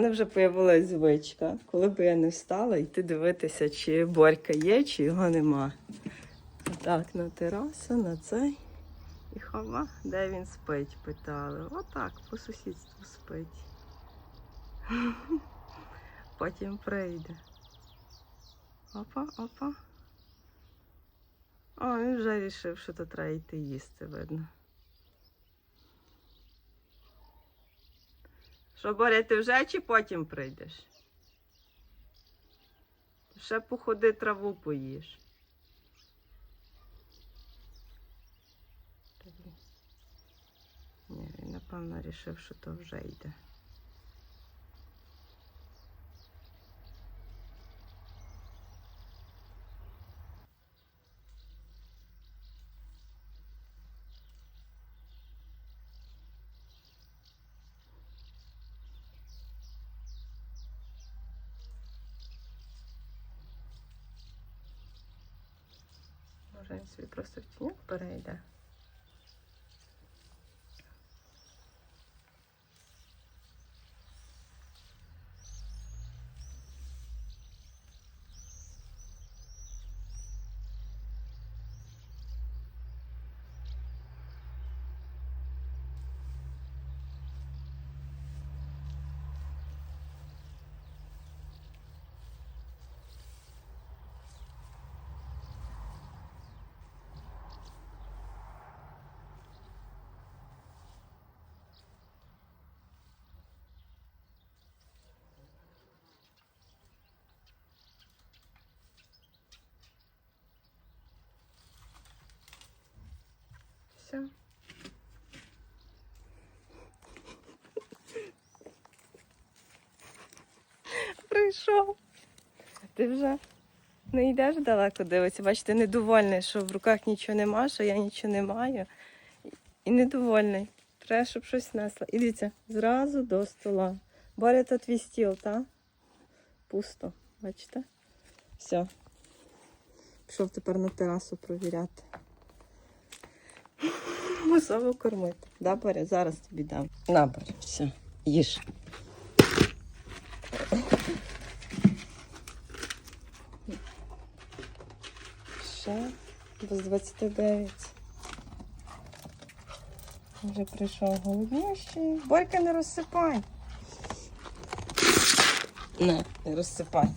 Мене вже появилась звичка, коли б я не встала, йти дивитися, чи Борька є, чи його нема. Так, на терасу, на цей. І хова, де він спить, питали. Отак, по сусідству спить. Потім прийде. Опа, опа. О, він вже вирішив, що то треба йти їсти, видно. Що, Боря, ти вже чи потім прийдеш? Ще походи траву поїш. Ні, він напевно вирішив, що то вже йде. Може він собі просто в тіньок перейде. Все. Прийшов. Ти вже не йдеш далеко дивитися. Бачите, недовольний, що в руках нічого нема, що я нічого не маю. І недовольний. Треба, щоб щось несло. І дивіться, зразу до стола. Боря, то твій стіл, так? Пусто. Бачите? Все. Пішов тепер на терасу провіряти. Мусово кормити. Да, Боря? Зараз тобі дам. На, Боря, все, їж. Ще без 29. Вже прийшов голоднющий. Борька, не розсипай. Не, не розсипай.